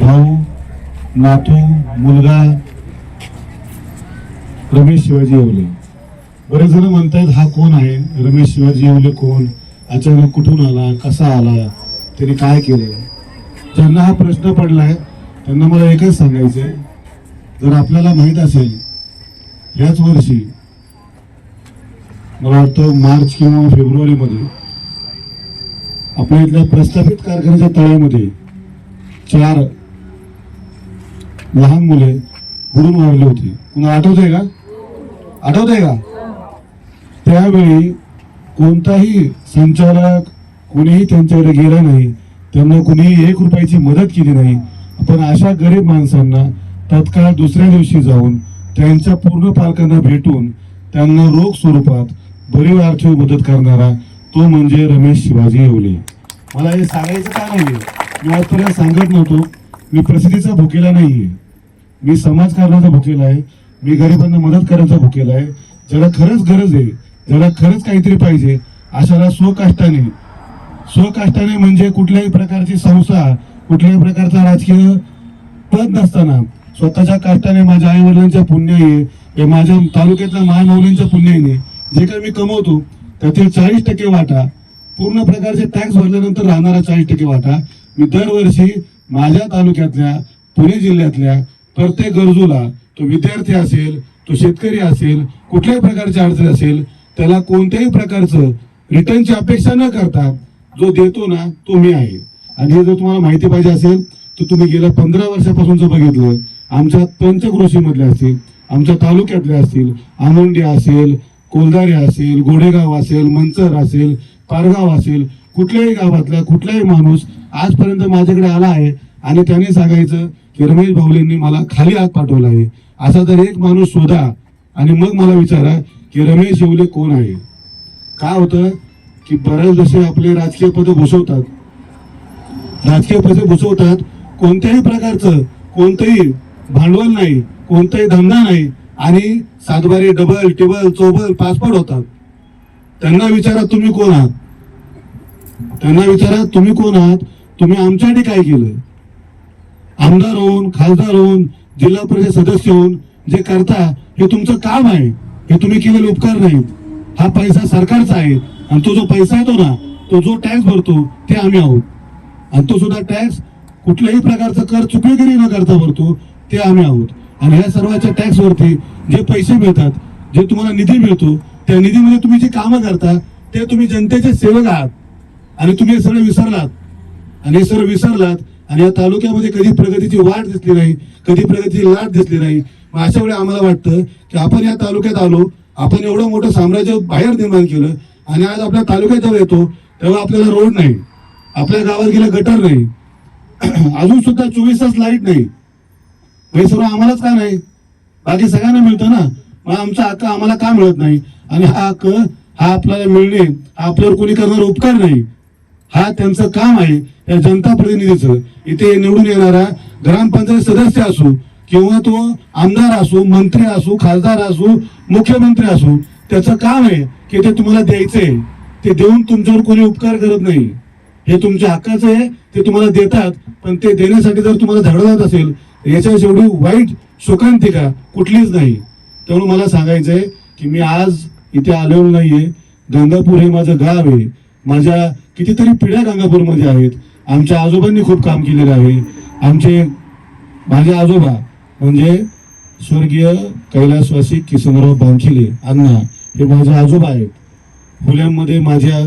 भाऊ नातू मुलगा रमेश शिवाजी येवले. बरेच जण म्हणतात हा कोण आहे? रमेश शिवाजी येवले कोण? अचानक कुठून आला? कसा आला? त्याने काय केलं? ज्यांना हा प्रश्न पडलाय. त्यांना मला एकच सांगायचंय जर आपल्याला माहीत असेल याच वर्षी मला वाटतं मार्च किंवा फेब्रुवारीमध्ये आपल्या इथल्या प्रस्थापित कारखान्याच्या तळ्यामध्ये चार लहान मुले बुडून वाढली होती. कुणा आठवत आहे का? आठवत आहे का? त्यावेळी कोणताही संचालक कोणीही त्यांच्याकडे गेला नाही. त्यांना कुणीही एक रुपयाची मदत केली नाही. पण अशा गरीब माणसांना तत्काळ दुसऱ्या दिवशी जाऊन त्यांच्या पूर्ण पालकांना भेटून त्यांना रोख स्वरूपात भरीव आर्थिक मदत करणारा तो म्हणजे रमेश शिवाजी येवले. मला हे सांगायचं का नाहीये? मी आजपर्यंत सांगत नव्हतो. मी प्रसिद्धीचा भुकेला नाहीये. मी समाजकारणाचा भुकेला आहे. मी गरिबांना मदत करायचा भुकेला आहे. ज्याला खरंच गरज आहे ज्याला खरंच काहीतरी पाहिजे अशाला स्वकाष्टाने स्वकाष्टाने म्हणजे कुठल्याही प्रकारची संस्था कुठल्याही प्रकारचा राजकीय पद नसताना स्वतःच्या कष्टाने माझ्या आई वडिलांच्या पुण्याई हे माझ्या तालुक्यातल्या महानवलींच्या पुण्याईने जे काही मी कमवतो त्यातील चाळीस टक्के वाटा पूर्ण प्रकारचे टॅक्स भरल्यानंतर राहणारा चाळीस टक्के वाटा मी दरवर्षी माझ्या तालुक्यातल्या पुणे जिल्ह्यातल्या प्रत्येक गरजूला तो विद्यार्थी असेल तो शेतकरी असेल कुठल्याही प्रकारची अडचण असेल त्याला कोणत्याही प्रकारचं रिटर्नची अपेक्षा न करता जो देतो ना तो मी आहे. आणि हे जर तुम्हाला माहिती पाहिजे असेल तर तुम्ही गेल्या पंधरा वर्षापासून जर बघितलं आमच्या पंचकृषीमधल्या असतील आमच्या तालुक्यातले असतील आमोंडी असेल कोलदारे असेल गोडेगाव असेल मंचर असेल पारगाव असेल कुठल्याही गावातला कुठलाही माणूस आजपर्यंत माझ्याकडे आला आहे आणि त्याने सांगायचं की रमेश भाऊलेंनी मला खाली आग पाठवला आहे. असा जर एक माणूस शोधा आणि मग मला विचारा की रमेश येवले कोण आहे? काय होतं की बऱ्याच जसे आपले राजकीय पद भूषवतात राजकीय पद भूषवतात कोणत्याही प्रकारचं कोणतंही भांडवल नाही कोणताही धंदा नाही आणि सातबारी डबल टेबल चोबल पासपोर्ट होतात. त्यांना विचारा तुम्ही कोण आहात. त्यांना विचारा तुम्ही कोण आहात. तुम्ही आमच्यासाठी काय केलं आमदार होऊन खासदार होऊन जिल्हा परिषद सदस्य होऊन जे करता हे तुमचं काम आहे. हे तुम्ही केलेले उपकार नाहीत हा पैसा सरकारचा आहे आणि तो जो पैसा येतो ना तो जो टॅक्स भरतो ते आम्ही आहोत. आणि तो सुद्धा टॅक्स कुठल्याही प्रकारचा कर चुकीगिरी न करता भरतो. ते आम्ही आहोत. आणि ह्या सर्वांच्या टॅक्सवरती जे पैसे मिळतात जे तुम्हाला निधी मिळतो त्या निधीमध्ये तुम्ही जे कामं करता ते तुम्ही जनतेचे सेवक आहात. आणि तुम्ही हे सगळं विसरलात. आणि हे सर्व विसरलात आणि या तालुक्यामध्ये कधी प्रगतीची वाट दिसली नाही कधी प्रगतीची लाट दिसली नाही. मग अशा वेळी आम्हाला वाटतं की आपण या तालुक्यात आलो आपण एवढं मोठं साम्राज्य बाहेर निर्माण केलं आणि आज आपल्या तालुक्यात जेव्हा येतो तेव्हा आपल्याला रोड नाही. आपल्या गावात गेलं गटर नाही. अजून सुद्धा चोवीस तास लाइट नाही. हे सर्व आम्हालाच का नाही? बाकी सगळ्यांना मिळतं ना? मग आमचा हक्क आम्हाला का मिळत नाही? आणि हा हक्क हा आपल्याला मिळणे हा आपल्यावर कोणी करणारा उपकार नाही. हा त्यांचं काम आहे या जनता प्रतिनिधीचं. इथे निवडून येणारा ग्रामपंचायत सदस्य असो किंवा तो आमदार असो मंत्री असो खासदार असो मुख्यमंत्री असो त्याचं काम आहे की ते तुम्हाला द्यायचंय. ते देऊन तुमच्यावर कोणी उपकार करत नाही. हे तुमच्या हक्काचं आहे ते तुम्हाला देतात पण ते देण्यासाठी जर तुम्हाला झगडत असेल याच्या एवढी वाईट शोकांतिका कुठलीच नाही. त्यामुळे मला सांगायचंय की मी आज इथे आलेलो नाहीये. गंगापूर हे माझं गाव आहे. माझ्या कितीतरी पिढ्या गंगापूरमध्ये आहेत. आमच्या आजोबांनी खूप काम केलेलं आहे. आमचे माझे आजोबा म्हणजे स्वर्गीय कैलासवासी किसनराव बांखिले अण्णा हे माझे आजोबा आहेत. फुल्यांमध्ये माझ्या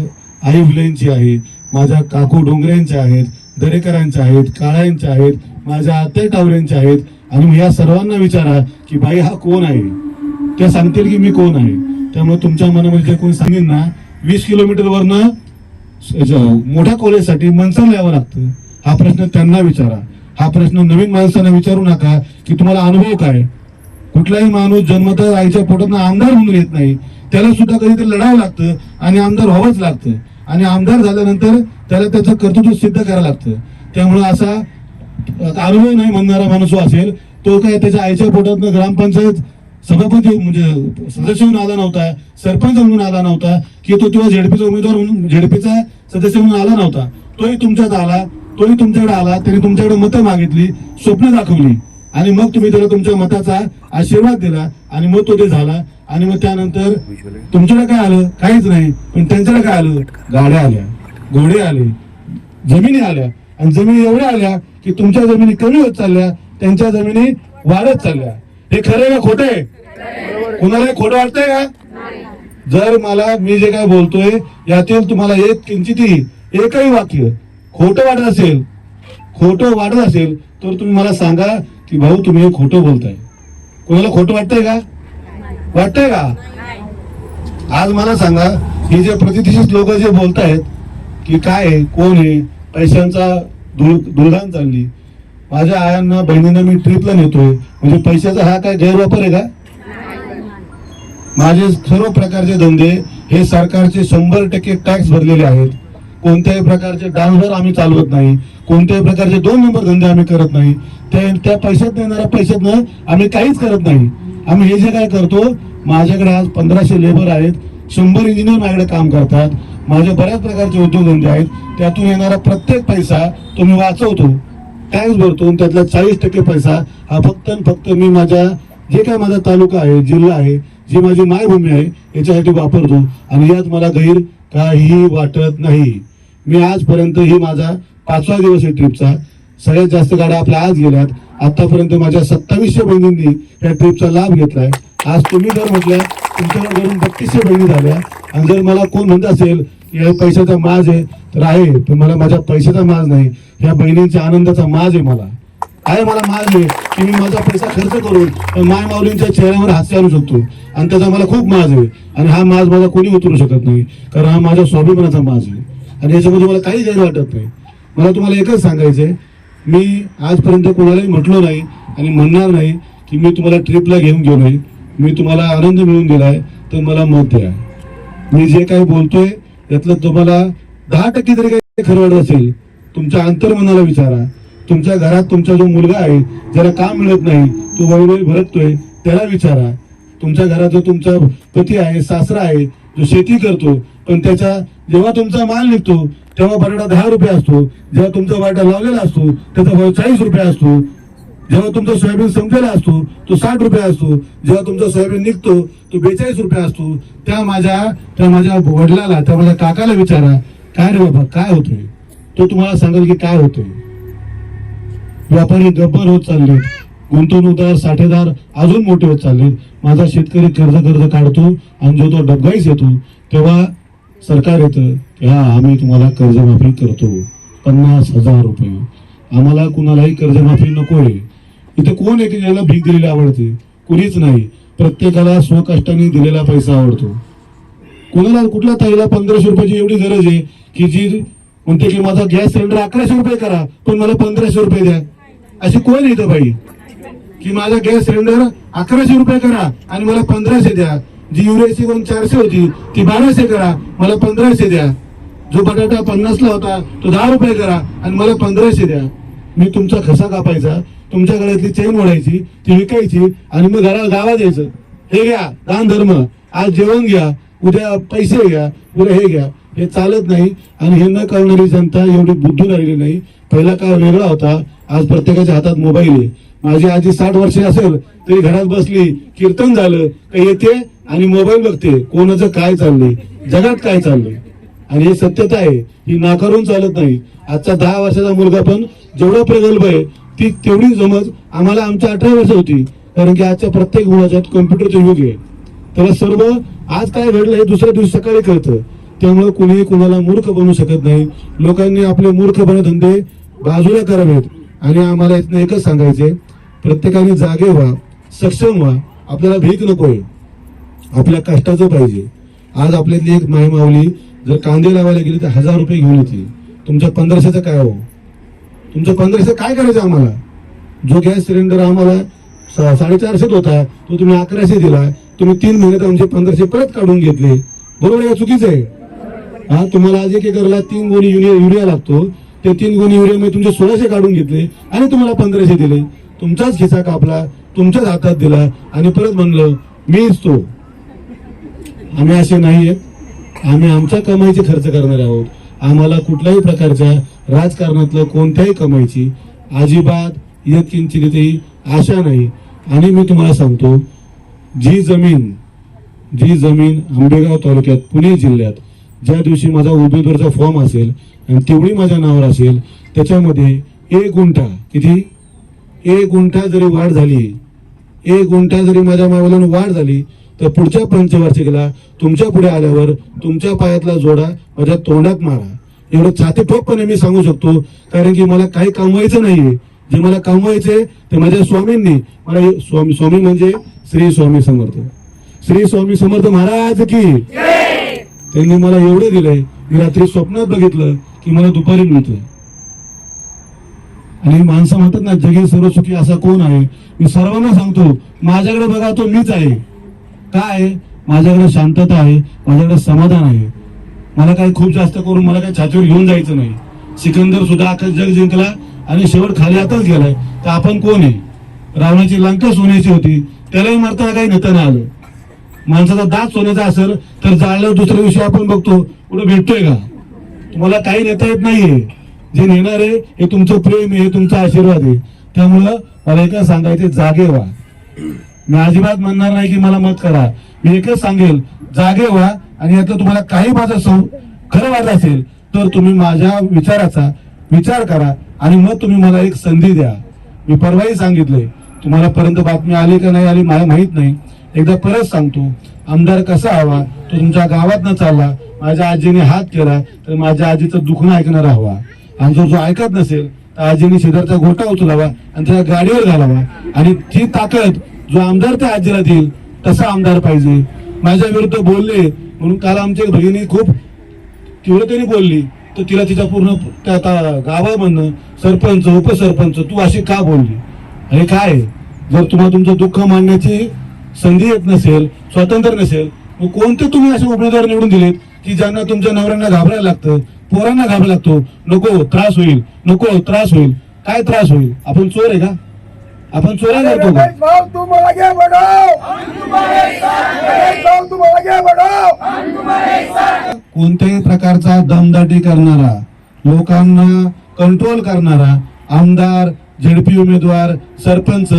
आई फुल्यांची आहे. माझ्या काकू डोंगऱ्यांच्या आहेत दरेकरांच्या आहेत काळ्यांच्या आहेत माझ्या आत्या टावऱ्यांच्या आहेत. आणि मग या सर्वांना विचारा की बाई हा कोण आहे? त्या सांगतील की मी कोण आहे. त्यामुळे तुमच्या मनामध्ये जे कोणी सांगेन ना वीस किलोमीटरवरनं मोठ्या कॉलेजसाठी मनसरला यावं लागतं. हा प्रश्न त्यांना विचारा. हा प्रश्न नवीन माणसांना विचारू नका की तुम्हाला अनुभव काय? कुठलाही माणूस जन्मतः आईच्या पोटातनं आमदार होऊन येत नाही. त्याला सुद्धा कधीतरी लढावं लागतं आणि आमदार व्हावंच लागतं. आणि आमदार झाल्यानंतर त्याला त्याचं कर्तृत्व सिद्ध करावं लागतं. त्यामुळं असा अनुभव नाही म्हणणारा माणूस जो असेल तो काय त्याच्या आईच्या पोटात ग्रामपंचायत सभापती म्हणजे सदस्य म्हणून आला नव्हता सरपंच म्हणून आला नव्हता की तो तेव्हा झेडपीचा उमेदवार म्हणून झेडपीचा सदस्य म्हणून आला नव्हता. तोही तुमच्यात आला तोही तुमच्याकडे आला त्याने तुमच्याकडे मतं मागितली स्वप्न दाखवली. आणि मग तुम्ही त्याला तुमच्या मताचा आशीर्वाद दिला आणि मग तो ते झाला. आणि मग त्यानंतर तुमच्याकडे काय आलं? काहीच नाही. पण त्यांच्याकडे काय आलं? गाड्या आल्या. घोडे आले. जमिनी आल्या. आणि जमिनी एवढ्या आल्या की तुमच्या जमिनी कमी होत चालल्या त्यांच्या जमिनी वाढत चालल्या. हे खरं का खोटे आहे? कुणाला खोटं वाटतंय का? जर मला मी जे काय बोलतोय यातील तुम्हाला एक किंचितही एकही वाक्य खोटं वाटत असेल खोटं वाटत असेल तर तुम्ही मला सांगा. की भाऊ तुम्ही हे खोटं बोलताय. कोणाला खोटं वाटतंय का? वाटतंय का? आज मला सांगा हे जे प्रतिष्ठित लोक जे बोलतायत की काय आहे कोण आहे पैशांचा धुळ चालली. माझ्या आयांना बहिणींना मी ट्रिपला नेतोय. म्हणजे पैशाचा हा काय गैरवापर आहे का? माझे सर्व प्रकारचे धंदे हे सरकारचे शंभर टक्के टॅक्स भरलेले आहेत. कोणत्याही प्रकारचे डान्सवर आम्ही चालवत नाही. कोणत्याही प्रकारचे दोन नंबर धंदे आम्ही करत नाही. त्या त्या पैशात येणाऱ्या पैशातनं आम्ही काहीच करत नाही. आम्ही हे जे काय करतो माझ्याकडे आज पंधराशे लेबर आहेत शंभर इंजिनियर माझ्याकडे काम करतात. माझे बऱ्याच प्रकारचे उद्योगधंदे आहेत. त्यातून येणारा प्रत्येक पैसा तो मी वाचवतो. टॅक्स भरतो आणि त्यातला चाळीस टक्के पैसा हा फक्त आणि फक्त मी माझ्या जे काय माझा तालुका आहे जिल्हा आहे जी माझी मायभूमी आहे याच्यासाठी वापरतो. आणि यात मला गैर काहीही वाटत नाही. मी आजपर्यंत ही माझा पाचवा दिवस आहे ट्रिपचा. सगळ्यात जास्त गाड्या आपल्या आज गेल्यात. आतापर्यंत माझ्या सत्तावीसशे बहिणींनी या ट्रिपचा लाभ घेतलाय. आज तुम्ही जर म्हटल्या तुमच्याकडे घरून बत्तीसशे बहिणी झाल्या आणि जर मला कोण म्हणत असेल या पैशाचा माज आहे तर आहे पण मला माझ्या पैशाचा माज नाही. या बहिणींच्या आनंदाचा माज आहे मला. आहे मला माज आहे की मी माझा पैसा खर्च करून माय माऊलींच्या चेहऱ्यावर हास्य आणू शकतो. आणि त्याचा मला खूप माज आहे. आणि हा माज माझा कोणी उतरू शकत नाही. कारण हा माझ्या स्वाभिमानाचा माज आहे. आणि याच्यामध्ये मला काही गैर वाटत नाही. मला तुम्हाला एकच सांगायचंय. मी आजपर्यंत कोणालाही म्हटलो नाही आणि म्हणणार नाही की मी तुम्हाला ट्रिपला घेऊन गेलो आहे. मी तुम्हाला आनंद मिळून दिला आहे तर मला मत द्या. मी जे काही बोलतोय यातलं तुम्हाला दहा टक्के जरी काही खरं वाटत असेल तुमच्या अंतर्मनाला विचारा. तुमच्या घरात तुमचा जो मुलगा आहे ज्याला काम मिळत नाही तो वैभवी भरकतोय त्याला विचारा. तुमच्या घरात जो तुमचा पती आहे सासरा आहे जो शेती करतो पण त्याच्या जेव्हा तुमचा माल निघतो तेव्हा बटाटा दहा रुपये असतो जेव्हा तुमचा बटाटा लावलेला असतो त्याचा भाव चाळीस रुपये असतो. जेव्हा तुमचा सोयाबीन संपलेला असतो तो साठ रुपये असतो. जेव्हा तुमचा सोयाबीन निघतो तो बेचाळीस रुपये असतो. त्या माझ्या त्या माझ्या वडिलाला त्या माझ्या काकाला विचारा काय रे बाबा काय होतंय? तो तुम्हाला सांगेल की काय होतंय. व्यापारी गब्बर होत चालले. गुंतवणूकदार साठेदार अजून मोठे होत चालले. माझा शेतकरी कर्ज कर्ज काढतो आणि जो तो डबगाईच येतो तेव्हा सरकार येतं की हा आम्ही तुम्हाला कर्जमाफी करतो. पन्नास हजार रुपये. आम्हाला कुणालाही कर्जमाफी नकोय. इथे कोण आहे की ज्याला भीक दिलेली आवडते? कुणीच नाही. प्रत्येकाला स्वकष्टाने दिलेला पैसा आवडतो. कोणाला कुठल्या ताईला पंधराशे रुपयाची एवढी गरज आहे की जी म्हणते की माझा गॅस सिलेंडर अकराशे रुपये करा पण मला पंधराशे रुपये द्या. अशी कोण येतं बाई? की माझा गॅस सिलेंडर अकराशे रुपये करा आणि मला पंधराशे द्या. जी युरियाची कोण चारशे होती ती बाराशे करा मला पंधराशे द्या. जो बटाटा पन्नासला होता तो दहा रुपये करा आणि मला पंधराशे द्या. मी तुमचा खसा कापायचा तुमच्या गळ्यातली चेन ओढायची ती विकायची आणि मग घराला गावात यायचं हे घ्या दान धर्म आज जेवण घ्या उद्या पैसे घ्या उद्या हे घ्या. हे चालत नाही आणि हे न करणारी जनता एवढी बुद्धू राहिली नाही. पहिला काळ वेगळा होता. आज प्रत्येकाच्या हातात मोबाईल आहे. माझी आजी साठ वर्षे असेल तरी घरात बसली कीर्तन झालं. का येते? आणि मोबाईल बघते कोणाचं काय चाललंय जगात काय चाललंय. आणि हे सत्यता आहे ही नाकारून चालत नाही. आजचा दहा वर्षाचा मुलगा पण जेवढा प्रगल्भ आहे ती तेवढी जमज आम्हाला आमच्या अठरा वर्ष होती कारण की आजच्या प्रत्येक मुलाच्यात कम्प्युटरचं युग आहे. त्याला सर्व आज काय घडलं हे दुसऱ्या दिवशी सकाळी कळतं. त्यामुळे कुणीही कुणाला मूर्ख बनू शकत नाही. लोकांनी आपले मूर्खपणे धंदे बाजूला करावेत. आणि आम्हाला इथनं एकच सांगायचे प्रत्येकाने जागे व्हा सक्षम व्हा. आपल्याला भीक नको आहे आपल्या कष्टाचं पाहिजे. आज आपल्यातली एक माय जर कांदे लावायला गेली तर हजार रुपये घेऊन येते. तुमच्या पंधराशेचं काय हो? तुमचं पंधराशे काय करायचं आम्हाला? जो गॅस सिलेंडर आम्हाला साडेचारशेत होता तो तुम्ही अकराशे दिला. तुम्ही तीन महिन्यात आमचे पंधराशे परत काढून घेतले. बरोबर आहे चुकीचं आहे? हा तुम्हाला आज एक एकरला तीन गोणी युरिया युरिया लागतो. ते तीन गोणी युरियामध्ये तुमचे सोळाशे काढून घेतले आणि तुम्हाला पंधराशे दिले. तुमचाच खिसा कापला तुमच्याच हातात दिला आणि परत म्हणलं मीच तो. आम्ही असे नाहीये. आम्ही आमच्या कमाईचे खर्च करणार आहोत. आम्हाला कुठल्याही प्रकारच्या राजकारणातलं कोणत्याही कमाईची अजिबात यत्किंचितही आशा नाही. आणि मी तुम्हाला सांगतो जी जमीन जी जमीन आंबेगाव तालुक्यात पुणे जिल्ह्यात ज्या दिवशी माझा उमेदवारचा फॉर्म असेल आणि तेवढी माझ्या नावावर असेल त्याच्यामध्ये एक गुंठा किती? एक गुंठा जरी वाढ झाली एक गुंठा जरी माझ्या मावलानं वाढ झाली तर पुढच्या पंचवार्षिकला तुमच्यापुढे आल्यावर तुमच्या पायातला जोडा माझ्या तोंडात मारा. एवढं छाती ठोकपणे मी सांगू शकतो कारण की मला काही कमवायचं नाहीये. जे मला कमवायचे ते माझ्या स्वामींनी. मला स्वामी स्वामी म्हणजे श्री स्वामी समर्थ. श्री स्वामी समर्थ महाराज की. त्यांनी मला एवढं दिलंय मी रात्री स्वप्नात बघितलं की मला दुपारी मिळतोय. आणि माणसं म्हणतात ना जगी सर्व सुखी असा कोण आहे? मी सर्वांना सांगतो माझ्याकडे बघा तो मीच आहे. काय? माझ्याकडे शांतता आहे माझ्याकडे समाधान आहे. मला काही खूप जास्त करून मला काही छातीवर घेऊन जायचं नाही. सिकंदर सुद्धा आकाश जग जिंकला आणि शेवट खाली आताच गेलाय. तर आपण कोण आहे? रावणाची लंका सोन्याची होती. त्यालाही मारताना काही नेता नाही आलं. माणसाचा दात सोन्याचा असेल तर जाळल्यावर दुसऱ्या दिवशी आपण बघतो कुठं भेटतोय का? तुम्हाला काही नेता येत नाहीये. जे नेणार आहे हे तुमचं प्रेम आहे हे तुमचा आशीर्वाद आहे. त्यामुळं मला एका सांगायचे जागे व्हा. मी अजिबात म्हणणार नाही की मला मत करा. मी एकच सांगेल जागे व्हा आणि यातलं तुम्हाला काही माझं सौ खरं वाटत असेल तर तुम्ही माझ्या विचाराचा विचार करा आणि मग तुम्ही मला एक संधी द्या. मी परवाही सांगितलंय तुम्हाला पर्यंत बातमी आली का नाही आली मला माहीत नाही. एकदा परत सांगतो आमदार कसा हवा तो तुमच्या गावात न चालला माझ्या आजीने हात केला तर माझ्या आजीचं दुखणं ऐकणारा हवा. आणि जो जो ऐकत नसेल तर आजीने शेजारचा गोटा उचलावा आणि त्याच्या गाडीवर घालावा. आणि ती ताकद जो आमदार त्या राज्याला देईल तसा आमदार पाहिजे. माझ्या विरुद्ध बोलले म्हणून काल आमच्या भगिनी खूप तीव्रतेने बोलली. तर तिला तिच्या पूर्ण त्या आता गावामधनं सरपंच उपसरपंच तू अशी का बोलली? अरे काय? आहे? जर तुम्हाला तुमचं दुःख मांडण्याची संधी येत नसेल स्वातंत्र्य नसेल मग कोणते तुम्ही असे उमेदवार निवडून दिलेत की ज्यांना तुमच्या नवऱ्यांना घाबरायला लागतं पोरांना घाबरायला लागतो? नको त्रास होईल. नको त्रास होईल. काय त्रास होईल? आपण चोर आहे का? आपण चोऱ्या करतो का? रमेश भाऊ तुम आगे बढ़ो रमेश भाऊ तुम आगे बढ़ो कोणत्याही प्रकारचा दमदाटी करणारा लोकांना कंट्रोल करणारा आमदार झेडपी उमेदवार सरपंच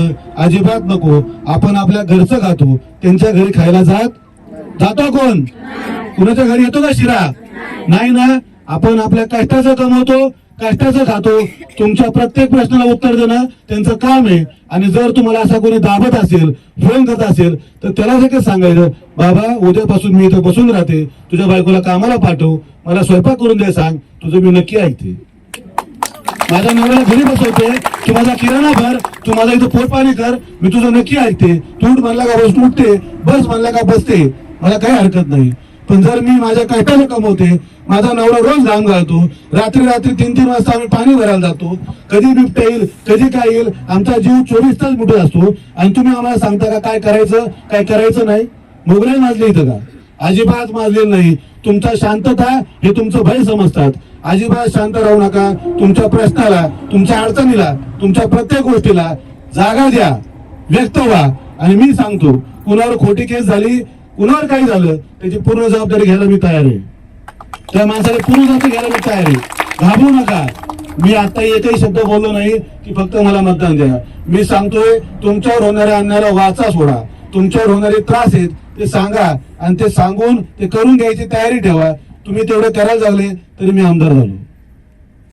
अजिबात नको. आपण आपल्या घरचं खातो. त्यांच्या घरी खायला जात? जातो कोण? कुणाच्या घरी येतो का शिरा? नाही ना? आपण आपल्या कष्टाचं कमवतो कष्टाचं खातो. तुमच्या प्रत्येक प्रश्नाला उत्तर देणं त्यांचं काम आहे. आणि जर तुम्हाला असा कोणी दाबत असेल फोन करत असेल तर त्याला एकच सांगायचं बाबा उद्यापासून मी इथं बसून राहते. तुझ्या बायकोला कामाला पाठव. मला स्वयंपाक करून दे सांग. तुझं मी नक्की ऐकते. माझ्या नवऱ्याला घरी बसवते तू माझा किराणा भर. तू माझा इथं पोट पाणी कर. मी तुझं नक्की ऐकते. तू उठ म्हणला का बस उठते बस म्हणला का बसते. मला काही हरकत नाही. पण जर मी माझ्या कष्टाने कमवते माझा नवरा रोज घाम घालतो रात्री रात्री तीन तीन वाजता आम्ही पाणी भरायला जातो कधी बिबट्या येईल कधी काय येईल आमचा जीव चोवीस तास मुठत असतो. आणि तुम्ही आम्हाला सांगता का काय करायचं काय करायचं नाही? मोगलाई माजले इथं का? अजिबात माजलेलं नाही. तुमचा शांतता हे तुमचं भय समजतात. अजिबात शांत राहू नका. तुमच्या प्रश्नाला तुमच्या अडचणीला तुमच्या प्रत्येक गोष्टीला जागा द्या व्यक्त व्हा. आणि मी सांगतो कुणावर खोटी केस झाली कुणावर काही झालं? त्याची पूर्ण जबाबदारी घ्यायला मी तयार आहे. त्या माणसाला पूर्ण जबाबदारी घ्यायला मी तयार आहे. घाबरू नका. मी आता एकही शब्द बोललो नाही की फक्त मला मतदान द्या. मी सांगतोय तुमच्यावर होणाऱ्या अन्यायाला वाचा सोडा. तुमच्यावर होणारे त्रास आहेत ते सांगा. आणि ते सांगून ते करून घ्यायची तयारी ठेवा. तुम्ही तेवढे करायला लागले तरी मी आमदार झालो.